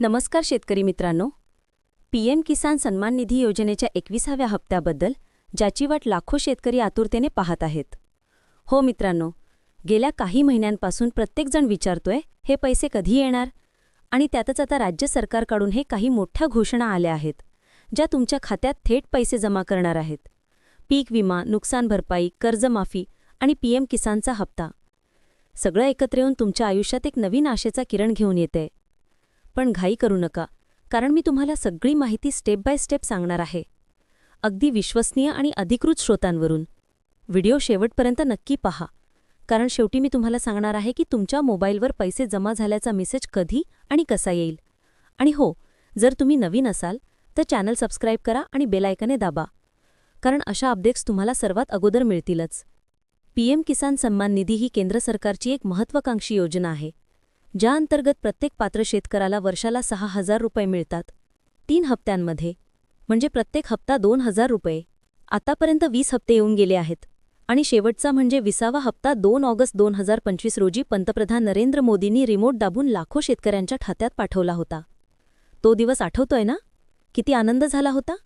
नमस्कार शेतकरी मित्रांनो. पीएम किसान सन्मान निधी योजनेच्या एकविसाव्या हप्त्याबद्दल ज्याची वाट लाखो शेतकरी आतुरतेने पाहत आहेत. हो मित्रांनो गेल्या काही महिन्यांपासून प्रत्येकजण विचारतोय हे पैसे कधी येणार? आणि त्यातच आता राज्य सरकारकडून हे काही मोठ्या घोषणा आल्या आहेत ज्या तुमच्या खात्यात थेट पैसे जमा करणार आहेत. पीक विमा नुकसान भरपाई कर्जमाफी आणि पीएम किसानचा हप्ता. सगळं एकत्र येऊन तुमच्या आयुष्यात एक नवीन आशेचा किरण घेऊन येते पण घाई करू नका कारण मी तुम्हाला सगळी माहिती स्टेप बाय स्टेप सांगणार आहे. अगदी विश्वसनीय आणि अधिकृत स्रोतांवरून व्हिडिओ शेवटपर्यंत नक्की पहा कारण शेवटी मी तुम्हाला सांगणार आहे की तुमच्या मोबाईलवर पैसे जमा झाल्याचा मेसेज कधी आणि कसा येईल. आणि हो जर तुम्ही नवीन असाल तर चॅनल सबस्क्राईब करा आणि बेलायकने दाबा कारण अशा अपडेट्स तुम्हाला सर्वात अगोदर मिळतीलच. पीएम किसान सन्मान निधी ही केंद्र सरकारची एक महत्त्वाकांक्षी योजना आहे. ज्या अंतर्गत प्रत्येक पात्र शेतकऱ्याला वर्षाला सहा हजार रुपये मिळतात. तीन हप्त्यांमध्ये. म्हणजे प्रत्येक हप्ता दोन हजार रुपये. आतापर्यंत वीस हप्ते येऊन गेले आहेत. आणि शेवटचा म्हणजे विसावा हप्ता दोन ऑगस्ट दोन हजार पंचवीस रोजी पंतप्रधान नरेंद्र मोदींनी रिमोट दाबून लाखो शेतकऱ्यांच्या खात्यात पाठवला होता. तो दिवस आठवतोय ना? किती आनंद झाला होता?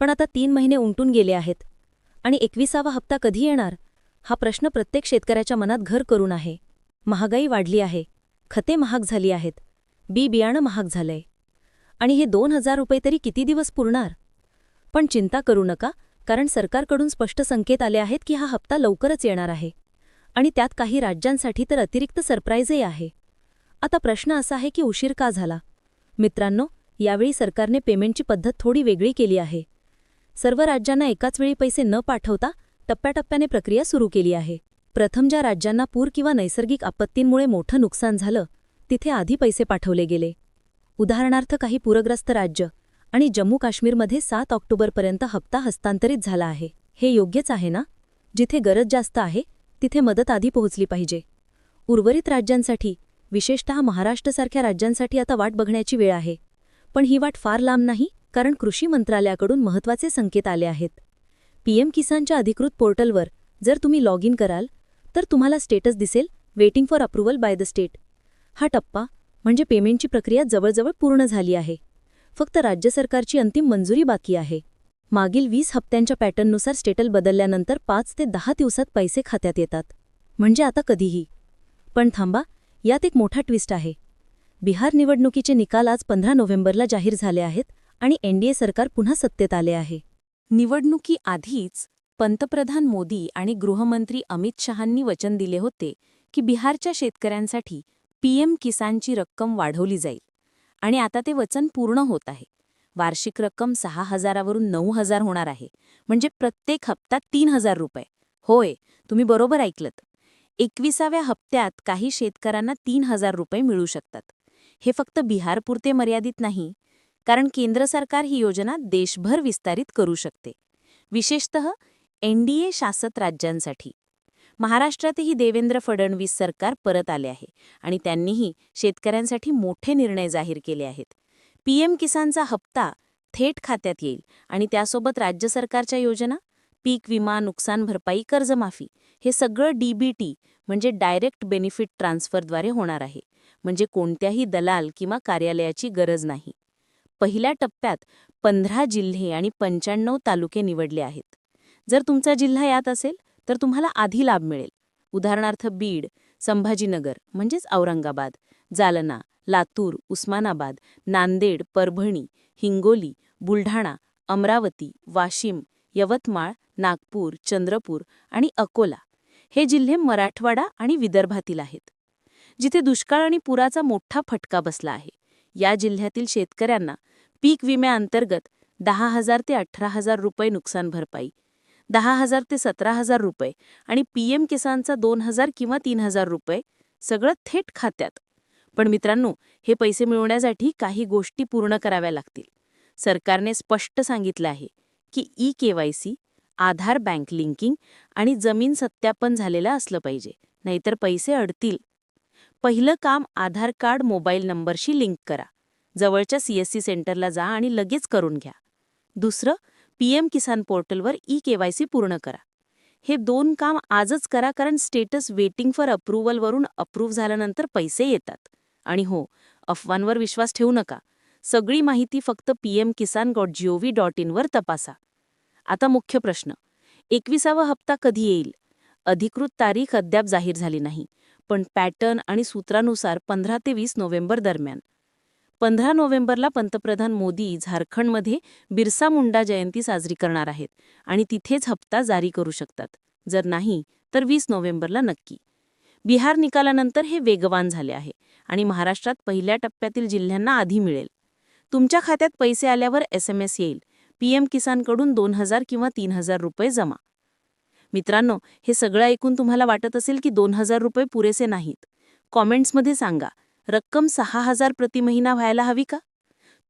पण आता तीन महिने उमटून गेले आहेत. आणि एकविसावा हप्ता कधी येणार? हा प्रश्न प्रत्येक शेतकऱ्याच्या मनात घर करून आहे. महागाई वाढली आहे. खते महाग झाली आहेत. बी बियाणं महाग झालंय. आणि हे दोन हजार रुपये तरी किती दिवस पुरणार? पण चिंता करू नका कारण सरकारकडून स्पष्ट संकेत आले आहेत की हा हप्ता लवकरच येणार आहे. आणि त्यात काही राज्यांसाठी तर अतिरिक्त सरप्राईजही आहे. आता प्रश्न असा आहे की उशीर का झाला? मित्रांनो यावेळी सरकारने पेमेंटची पद्धत थोडी वेगळी केली आहे. सर्व राज्यांना एकाच वेळी पैसे न पाठवता टप्प्याटप्प्याने प्रक्रिया सुरू केली आहे. प्रथम ज्या राज्यांना पूर किंवा नैसर्गिक आपत्तींमुळे मोठं नुकसान झालं तिथे आधी पैसे पाठवले गेले. उदाहरणार्थ काही पूरग्रस्त राज्य आणि जम्मू काश्मीरमध्ये सात ऑक्टोबरपर्यंत हप्ता हस्तांतरित झाला आहे. हे योग्यच आहे ना? जिथे गरज जास्त आहे तिथे मदत आधी पोहोचली पाहिजे. उर्वरित राज्यांसाठी विशेषतः महाराष्ट्रसारख्या राज्यांसाठी आता वाट बघण्याची वेळ आहे. पण ही वाट फार लांब नाही कारण कृषी मंत्रालयाकडून महत्त्वाचे संकेत आले आहेत. पीएम किसानच्या अधिकृत पोर्टलवर जर तुम्ही लॉग इन कराल तर तुम्हाला स्टेटस दिसेल waiting for approval by the state हा टप्पा म्हणजे पेमेंटची प्रक्रिया जवळजवळ पूर्ण झाली आहे. फक्त राज्य सरकारची अंतिम मंजुरी बाकी आहे. मागील वीस हप्त्यांच्या पॅटर्ननुसार स्टेटल बदलल्यानंतर पाच ते दहा दिवसात पैसे खात्यात येतात. म्हणजे आता कधीही. पण थांबा यात एक मोठा ट्विस्ट आहे. बिहार निवडणुकीचे निकाल आज पंधरा नोव्हेंबरला जाहीर झाले आहेत आणि एनडीए सरकार पुन्हा सत्तेत आले आहे. निवडणुकीआधीच पंतप्रधान मोदी आणि गृहमंत्री अमित शहांनी वचन दिले होते की बिहारच्या शेतकऱ्यांसाठी पीएम किसानची रक्कम वाढवली जाईल. आणि आता ते वचन पूर्ण होत आहे. वार्षिक रक्कम सहा हजारावरून नऊ हजार होणार आहे. म्हणजे प्रत्येक हप्ता तीन हजार रुपये. होय तुम्ही बरोबर ऐकलत. एकविसाव्या हप्त्यात काही शेतकऱ्यांना तीन हजार रुपये मिळू शकतात. हे फक्त बिहारपुरते मर्यादित नाही कारण केंद्र सरकार ही योजना देशभर विस्तारित करू शकते. विशेषतः एनडीए शासत राज्यांसाठी. महाराष्ट्रातही देवेंद्र फडणवीस सरकार परत आले आहे आणि त्यांनीही शेतकऱ्यांसाठी मोठे निर्णय जाहीर केले आहेत. पीएम किसानचा हप्ता थेट खात्यात येईल आणि त्यासोबत राज्य सरकारच्या योजना पीक विमा नुकसान भरपाई कर्जमाफी हे सगळं डीबीटी म्हणजे डायरेक्ट बेनिफिट ट्रान्सफरद्वारे होणार आहे. म्हणजे कोणत्याही दलाल किंवा कार्यालयाची गरज नाही. पहिल्या टप्प्यात पंधरा जिल्हे आणि पंच्याण्णव तालुके निवडले आहेत. जर तुमचा जिल्हा यात असेल तर तुम्हाला आधी लाभ मिळेल. उदाहरणार्थ बीड संभाजीनगर म्हणजेच औरंगाबाद जालना लातूर उस्मानाबाद नांदेड परभणी हिंगोली बुलढाणा अमरावती वाशिम यवतमाळ नागपूर चंद्रपूर आणि अकोला. हे जिल्हे मराठवाडा आणि विदर्भातील आहेत. जिथे दुष्काळ आणि पुराचा मोठा फटका बसला आहे. या जिल्ह्यातील शेतकऱ्यांना पीक विम्याअंतर्गत दहा हजार ते अठरा हजार रुपये नुकसान भरपाई दहा हजार ते सतरा हजार रुपये आणि पीएम किसानचा दोन हजार किंवा तीन हजार रुपये सगळं थेट खात्यात. पण मित्रांनो हे पैसे मिळवण्यासाठी काही गोष्टी पूर्ण कराव्या लागतील. सरकारने स्पष्ट सांगितलं आहे की e KYC Aadhaar bank linking आणि जमीन सत्यापन झालेलं असलं पाहिजे नाहीतर पैसे अडतील. पहिलं काम आधार कार्ड मोबाईल नंबरशी लिंक करा. जवळच्या सीएससी सेंटरला जा आणि लगेच करून घ्या. दुसरं पीएम किसान पोर्टलवर ई केवायसी पूर्ण करा. हे दोन काम आजच करा कारण स्टेटस वेटिंग फॉर अप्रुव्हलवरून अप्रूव्ह झाल्यानंतर पैसे येतात. आणि हो अफवांवर विश्वास ठेवू नका. सगळी माहिती फक्त PM Kisan dot G O V dot इनवर तपासा. आता मुख्य प्रश्न. एकविसावा हप्ता कधी येईल? अधिकृत तारीख अद्याप जाहीर झाली नाही पण पॅटर्न आणि सूत्रानुसार पंधरा ते वीस नोव्हेंबर दरम्यान. पंधरा नोव्हेंबरला पंतप्रधान मोदी झारखंडमध्ये बिरसा मुंडा जयंती साजरी करणार आहेत आणि तिथेच हप्ता जारी करू शकतात. जर नाही तर वीस नोव्हेंबरला नक्की. बिहार निकालानंतर हे वेगवान झाले आहे आणि महाराष्ट्रात पहिल्या टप्प्यातील जिल्ह्यांना आधी मिळेल. तुमच्या खात्यात पैसे आल्यावर एस एम एस येईल. पीएम किसानकडून दोन हजार किंवा तीन हजार रुपये जमा. मित्रांनो हे सगळं ऐकून तुम्हाला वाटत असेल की दोन हजार रुपये पुरेसे नाहीत. कॉमेंट्समध्ये सांगा. रक्कम सहा हजार प्रति महिना व्हायला हवी का?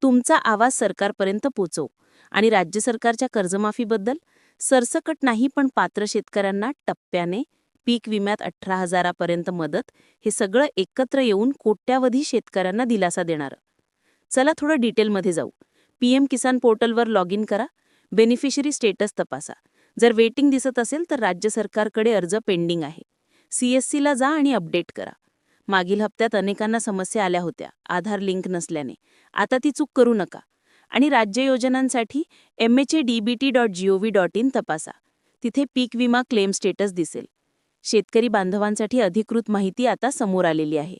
तुमचा आवाज सरकारपर्यंत पोचव आणि राज्य सरकारच्या कर्जमाफीबद्दल सरसकट नाही पण पात्र शेतकऱ्यांना टप्प्याने पीक विम्यात अठरा हजारापर्यंत मदत हे सगळं एकत्र येऊन कोट्यावधी शेतकऱ्यांना दिलासा देणारं. चला थोडं डिटेलमध्ये जाऊ. पीएम किसान पोर्टलवर लॉग इन करा. बेनिफिशरी स्टेटस तपासा. जर वेटिंग दिसत असेल तर राज्य सरकारकडे अर्ज पेंडिंग आहे. सीएससीला जा आणि अपडेट करा. मागील हप्त्यात अनेकांना समस्या आल्या होत्या आधार लिंक नसल्याने. आता ती चूक करू नका. आणि राज्य योजनांसाठी M H A D B T dot G O V dot in तपासा. तिथे पीक विमा क्लेम स्टेटस दिसेल. शेतकरी बांधवांसाठी अधिकृत माहिती आता समोर आलेली आहे.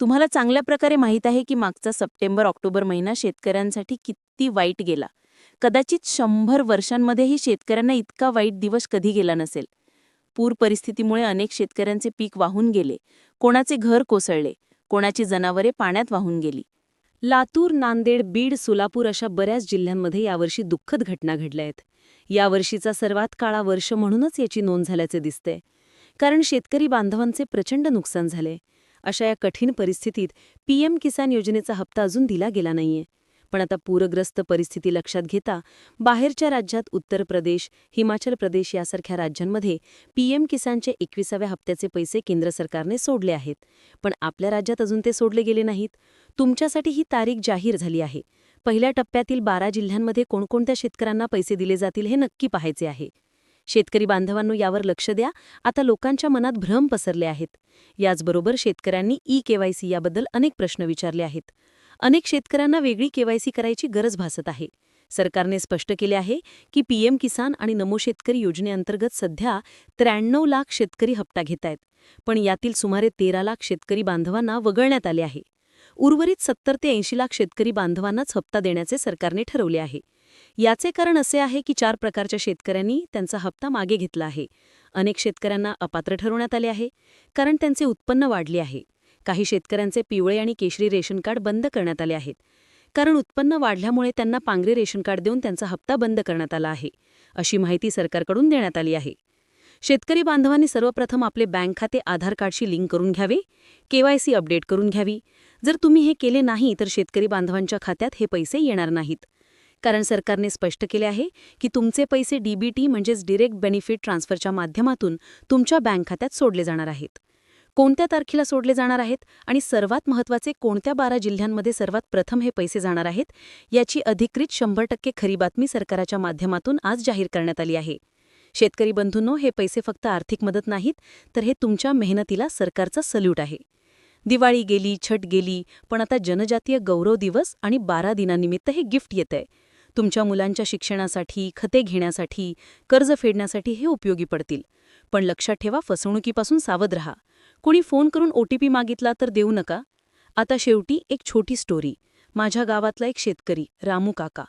तुम्हाला चांगल्या प्रकारे माहीत आहे की मागचा सप्टेंबर ऑक्टोबर महिना शेतकऱ्यांसाठी किती वाईट गेला. कदाचित शंभर वर्षांमध्येही शेतकऱ्यांना इतका वाईट दिवस कधी गेला नसेल. पूर परिस्थितीमुळे अनेक शेतकऱ्यांचे पीक वाहून गेले. कोणाचे घर कोसळले? कोणाची जनावरे पाण्यात वाहून गेली? लातूर नांदेड बीड सोलापूर अशा बऱ्याच जिल्ह्यांमध्ये यावर्षी दुःखद घटना घडल्या आहेत. यावर्षीचा सर्वात काळा वर्ष म्हणूनच याची नोंद झाल्याचे दिसते कारण शेतकरी बांधवांचे प्रचंड नुकसान झाले. अशा या कठीण परिस्थितीत पीएम किसान योजनेचा हप्ता अजून दिला गेला नाहीये. पण आता पूरग्रस्त परिस्थिती लक्षात घेता बाहेरच्या राज्यात उत्तर प्रदेश हिमाचल प्रदेश यासारख्या राज्यांमध्ये पीएम किसानचे एकविसाव्या हप्त्याचे पैसे केंद्र सरकारने सोडले आहेत. पण आपल्या राज्यात अजून ते सोडले गेले नाहीत. तुमच्यासाठी ही तारीख जाहीर झाली आहे. पहिल्या टप्प्यातील बारा जिल्ह्यांमध्ये कोणकोणत्या शेतकऱ्यांना पैसे दिले जातील हे नक्की पाहायचे आहे. शेतकरी बांधवांनो यावर लक्ष द्या. आता लोकांच्या मनात भ्रम पसरले आहेत. याचबरोबर शेतकऱ्यांनी ई केवायसी याबद्दल अनेक प्रश्न विचारले आहेत. अनेक शेतकऱ्यांना वेगळी केवायसी करायची गरज भासत आहे. सरकारने स्पष्ट केले आहे की पीएम किसान आणि नमो शेतकरी योजनेअंतर्गत सध्या त्र्याण्णव लाख शेतकरी हप्ता घेत आहेत पण यातील सुमारे तेरा लाख शेतकरी बांधवांना वगळण्यात आले आहे. उर्वरित सत्तर ते ऐंशी लाख शेतकरी बांधवांनाच हप्ता देण्याचे सरकारने ठरवले आहे. याचे कारण असे आहे की चार प्रकारच्या शेतकऱ्यांनी त्यांचा हप्ता मागे घेतला आहे. अनेक शेतकऱ्यांना अपात्र ठरवण्यात आले आहे कारण त्यांचे उत्पन्न वाढले आहे. काही शेतकऱ्यांचे पिवळे आणि केशरी रेशन कार्ड बंद करण्यात आले आहेत. कारण उत्पन्न वाढल्यामुळे त्यांना पांगरे रेशन कार्ड देऊन त्यांचा हप्ता बंद करण्यात आला आहे अशी माहिती सरकारकडून देण्यात आली आहे. शेतकरी बांधवांनी सर्वप्रथम आपले बँक खाते आधार कार्डशी लिंक करून घ्यावे केवायसी अपडेट करून घ्यावी. जर तुम्ही हे केले नाही तर शेतकरी बांधवांच्या खात्यात हे पैसे येणार नाहीत. कारण सरकारने स्पष्ट केले आहे की तुमचे पैसे डीबीटी म्हणजेच डिरेक्ट बेनिफिट ट्रान्सफरच्या माध्यमातून तुमच्या बँक खात्यात सोडले जाणार आहेत. कोणत्या तारखेला सोडले जाणार आहेत आणि सर्वात महत्त्वाचे कोणत्या बारा जिल्ह्यांमध्ये सर्वात प्रथम हे पैसे जाणार आहेत याची अधिकृत शंभर टक्के खरी बातमी सरकाराच्या माध्यमातून आज जाहीर करण्यात आली आहे. शेतकरी बंधूंनो हे पैसे फक्त आर्थिक मदत नाहीत तर हे तुमच्या मेहनतीला सरकारचा सल्यूट आहे. दिवाळी गेली छट गेली पण आता जनजातीय गौरव दिवस आणि बारा दिनानिमित्त हे गिफ्ट येतंय. तुमच्या मुलांच्या शिक्षणासाठी खते घेण्यासाठी कर्ज फेडण्यासाठी हे उपयोगी पडतील. पण लक्षात ठेवा फसवणुकीपासून सावध रहा. कुणी फोन करून ओटीपी मागितला तर देऊ नका. आता शेवटी एक छोटी स्टोरी माझ्या गावातला एक शेतकरी रामू काका.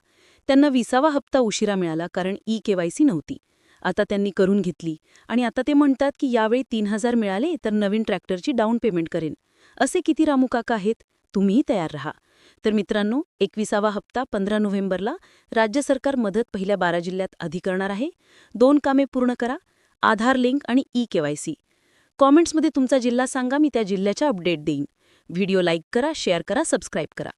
त्यांना विसावा हप्ता उशिरा मिळाला कारण ई केवायसी नव्हती. आता त्यांनी करून घेतली आणि आता ते म्हणतात की यावेळी तीन हजार मिळाले तर नवीन ट्रॅक्टरची डाऊन पेमेंट करेन. असे किती रामू काका आहेत? तुम्हीही तयार रहा. तर मित्रांनो एकविसावा हप्ता पंधरा नोव्हेंबरला राज्य सरकार मदत पहिल्या बारा जिल्ह्यात आधी करणार आहे. दोन कामे पूर्ण करा. आधार लिंक आणि ई केवायसी कॉमेंट्समध्ये तुमचा जिल्हा सांगा मी त्या जिल्ह्याच्या अपडेट देईन. व्हिडिओ लाईक करा शेअर करा सबस्क्राईब करा.